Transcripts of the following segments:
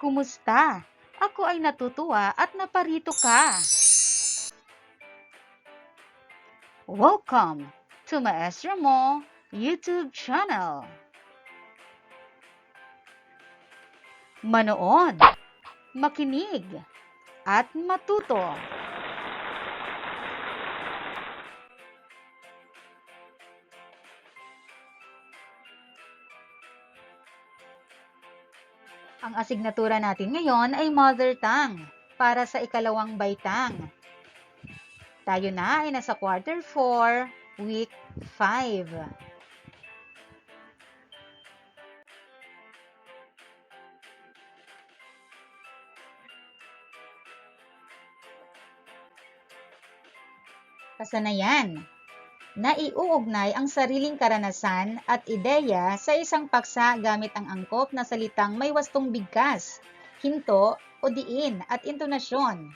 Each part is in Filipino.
Kumusta? Ako ay natutuwa at naparito ka. Welcome to Maestro Mo YouTube channel. Manood, makinig, at matuto. Ang asignatura natin ngayon ay Mother Tongue para sa ikalawang baitang. Tayo na ay nasa quarter 4, week 5. Kasanayan. Naiuugnay ang sariling karanasan at ideya sa isang paksa gamit ang angkop na salitang may wastong bigkas, hinto o diin at intonasyon.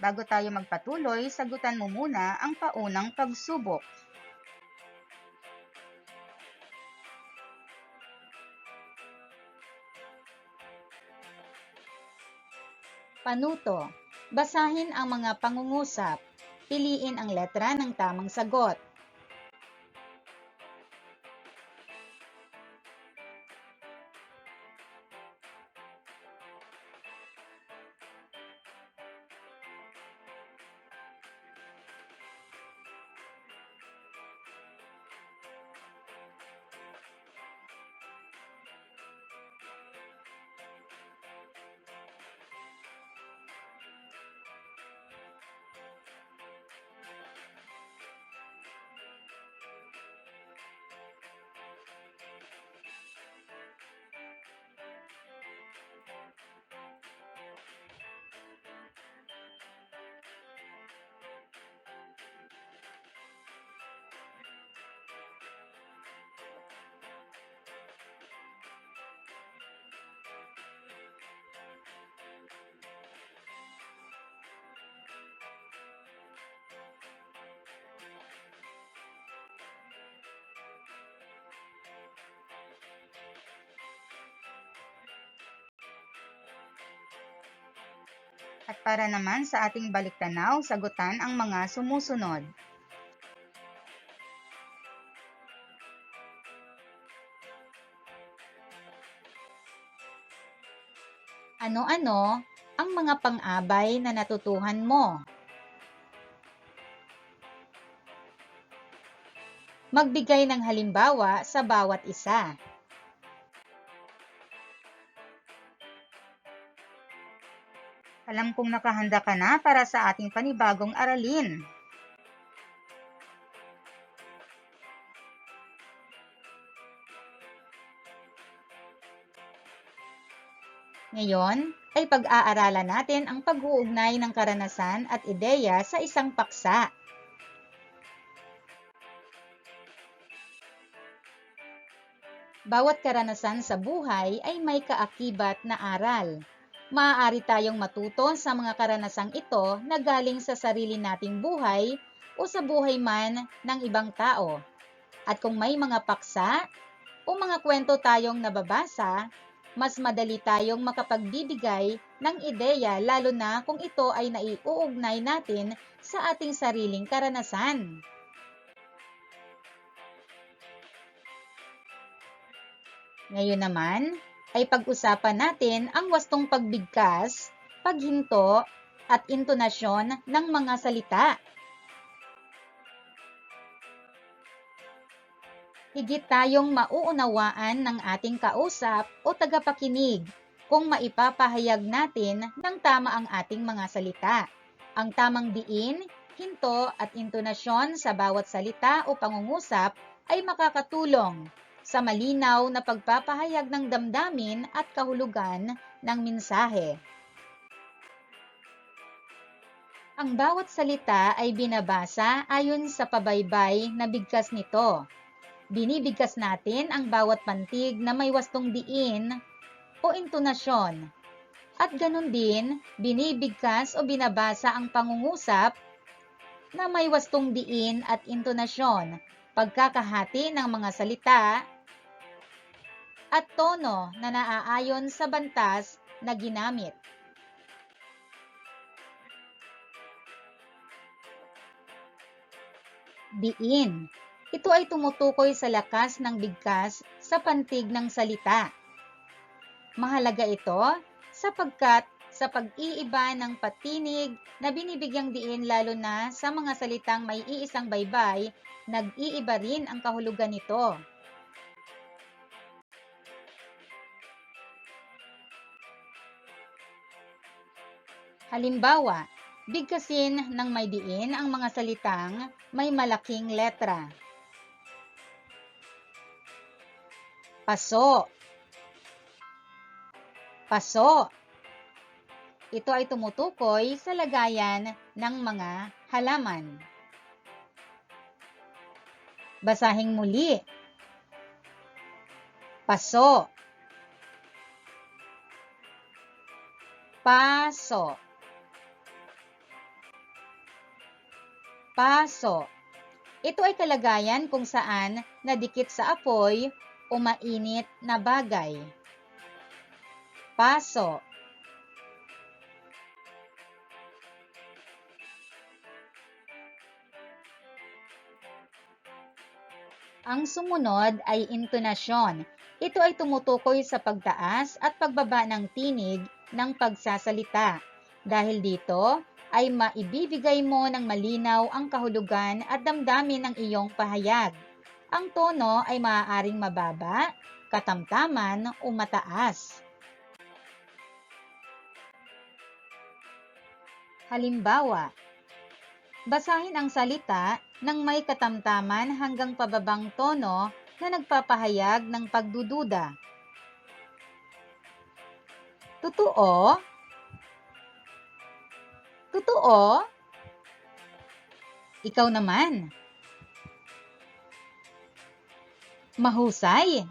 Bago tayo magpatuloy, sagutan mo muna ang paunang pagsubok. Panuto. Basahin ang mga pangungusap. Piliin ang letra ng tamang sagot. At para naman sa ating baliktanaw, sagutan ang mga sumusunod. Ano-ano ang mga pang-abay na natutuhan mo? Magbigay ng halimbawa sa bawat isa. Alam kong nakahanda ka na para sa ating panibagong aralin. Ngayon ay pag-aaralan natin ang pag-uugnay ng karanasan at ideya sa isang paksa. Bawat karanasan sa buhay ay may kaakibat na aral maaari tayong matuto sa mga karanasang ito na galing sa sarili nating buhay o sa buhay man ng ibang tao. At kung may mga paksa o mga kwento tayong nababasa, mas madali tayong makapagbibigay ng ideya lalo na kung ito ay naiuugnay natin sa ating sariling karanasan. Ngayon naman, ay pag-usapan natin ang wastong pagbigkas, paghinto, at intonasyon ng mga salita. Higit tayong mauunawaan ng ating kausap o tagapakinig kung maipapahayag natin ng tama ang ating mga salita. Ang tamang diin, hinto at intonasyon sa bawat salita o pangungusap ay makakatulong sa malinaw na pagpapahayag ng damdamin at kahulugan ng mensahe. Ang bawat salita ay binabasa ayon sa pabaybay na bigkas nito. Binibigkas natin ang bawat pantig na may wastong diin o intonasyon. At ganun din, binibigkas o binabasa ang pangungusap na may wastong diin at intonasyon pagkakahati ng mga salita, at tono na naaayon sa bantas na ginamit. Diin. Ito ay tumutukoy sa lakas ng bigkas sa pantig ng salita. Mahalaga ito sapagkat sa pag-iiba ng patinig na binibigyang diin lalo na sa mga salitang may iisang baybay, nag-iiba rin ang kahulugan nito. Halimbawa, bigkasin ng may diin ang mga salitang may malaking letra. Paso. Paso. Ito ay tumutukoy sa lagayan ng mga halaman. Basahing muli. Paso. Paso. Paso. Ito ay kalagayan kung saan nadikit sa apoy o mainit na bagay. Paso. Ang sumunod ay intonasyon. Ito ay tumutukoy sa pagtaas at pagbaba ng tinig ng pagsasalita. Dahil dito, ay maibibigay mo ng malinaw ang kahulugan at damdamin ng iyong pahayag. Ang tono ay maaaring mababa, katamtaman o mataas. Halimbawa, basahin ang salita ng may katamtaman hanggang pababang tono na nagpapahayag ng pagdududa. Totoo? Totoo? Ikaw naman. Mahusay.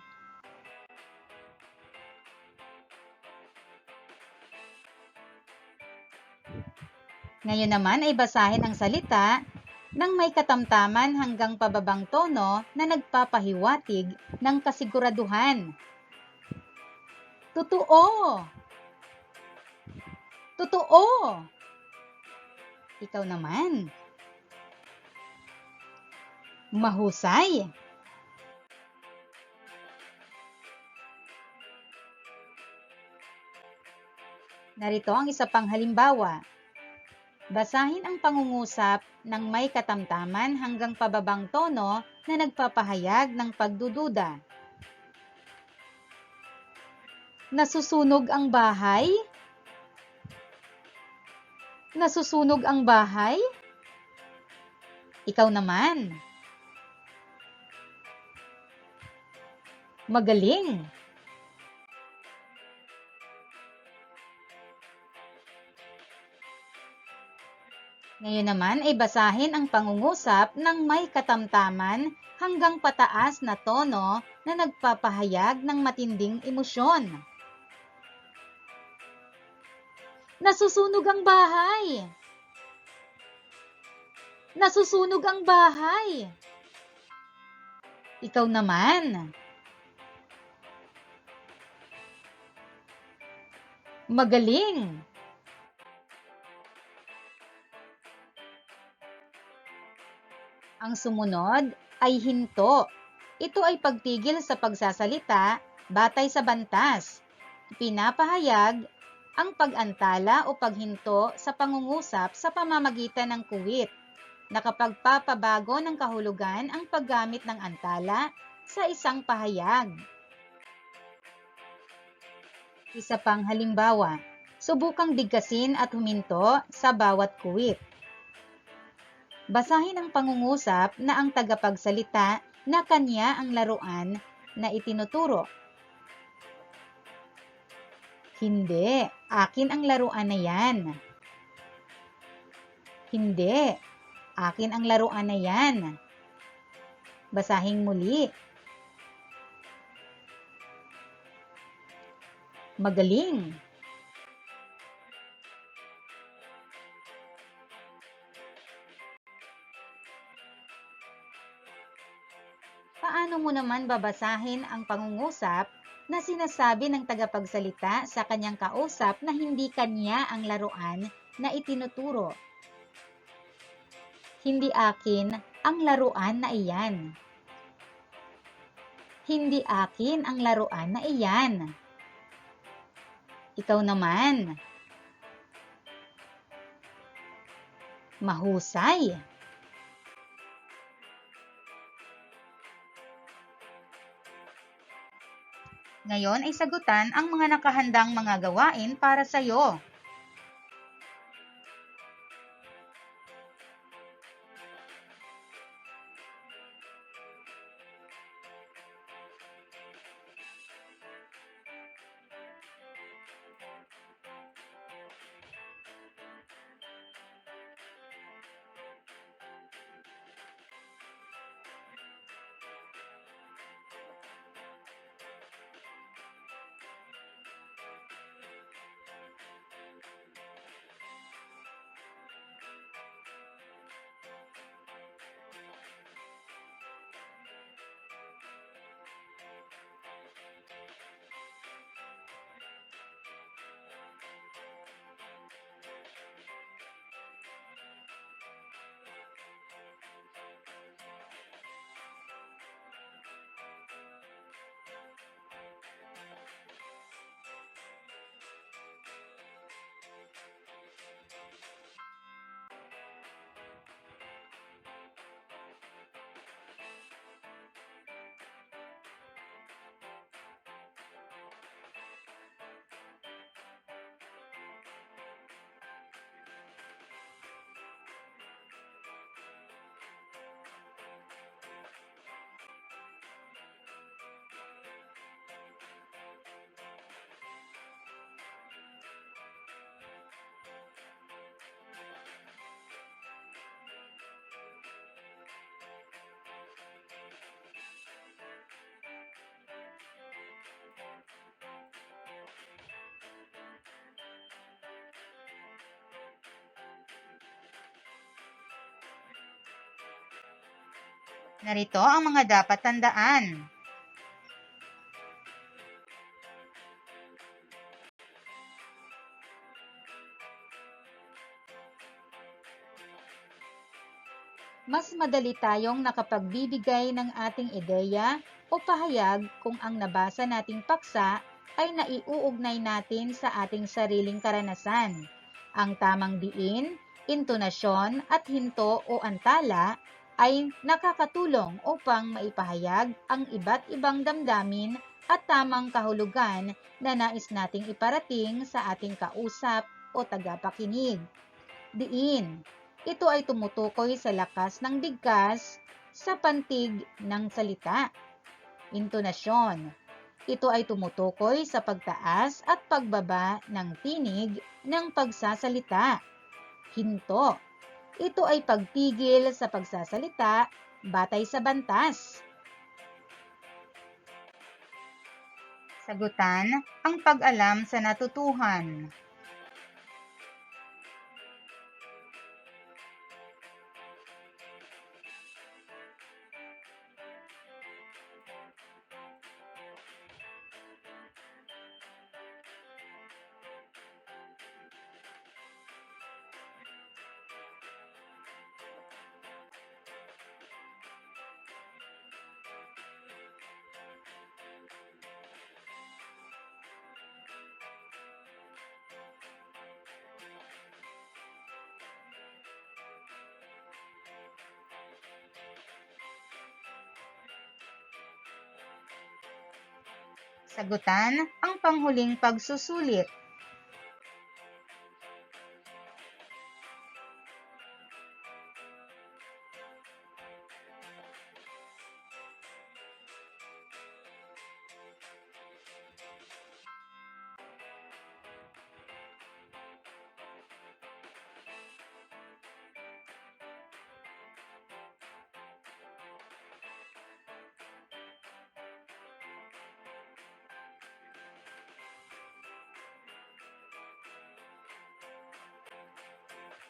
Ngayon naman ay basahin ang salita ng may katamtaman hanggang pababang tono na nagpapahiwatig ng kasiguraduhan. Totoo! Totoo! Ikaw naman. Mahusay. Narito ang isa pang halimbawa. Basahin ang pangungusap ng may katamtaman hanggang pababang tono na nagpapahayag ng pagdududa. Nasusunog ang bahay? Nasusunog ang bahay? Ikaw naman. Magaling. Ngayon naman ay basahin ang pangungusap ng may katamtaman hanggang pataas na tono na nagpapahayag ng matinding emosyon. Nasusunog ang bahay! Nasusunog ang bahay! Ikaw naman. Magaling! Ang sumunod ay hinto. Ito ay pagtigil sa pagsasalita batay sa bantas. Pinapahayag ang pag-antala o paghinto sa pangungusap sa pamamagitan ng kuwit. Nakapagpapabago ng kahulugan ang paggamit ng antala sa isang pahayag. Isa pang halimbawa, subukang bigkasin at huminto sa bawat kuwit. Basahin ang pangungusap na ang tagapagsalita na kanya ang laruan na itinuturo. Hindi, akin ang laruan na yan. Hindi, akin ang laruan na yan. Basahin muli. Magaling. paano mo naman babasahin ang pangungusap na sinasabi ng tagapagsalita sa kanyang kausap na hindi kanya ang laruan na itinuturo? Hindi akin ang laruan na iyan. Hindi akin ang laruan na iyan. Ikaw naman. Mahusay. Ngayon ay sagutan ang mga nakahandang mga gawain para sa iyo. Narito ang mga dapat tandaan. Mas madali tayong nakapagbibigay ng ating ideya o pahayag kung ang nabasa nating paksa ay naiuugnay natin sa ating sariling karanasan. Ang tamang diin, intonasyon at hinto o antala ay nakakatulong upang maipahayag ang iba't ibang damdamin at tamang kahulugan na nais nating iparating sa ating kausap o tagapakinig. Diin, ito ay tumutukoy sa lakas ng bigkas sa pantig ng salita. Intonasyon, ito ay tumutukoy sa pagtaas at pagbaba ng tinig ng pagsasalita. Hinto, ito ay pagtigil sa pagsasalita batay sa bantas. Sagutan ang pag-alam sa natutuhan. Sagutan ang panghuling pagsusulit.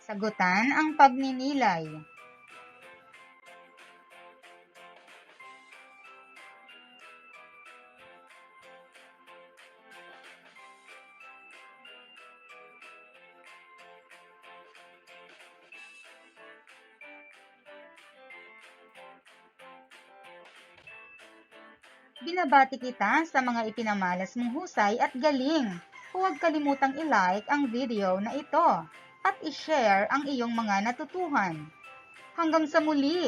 Sagutan ang pagninilay. Binabati kita sa mga ipinamalas mong husay at galing. Huwag kalimutang i-like ang video na ito at i-share ang iyong mga natutuhan. Hanggang sa muli,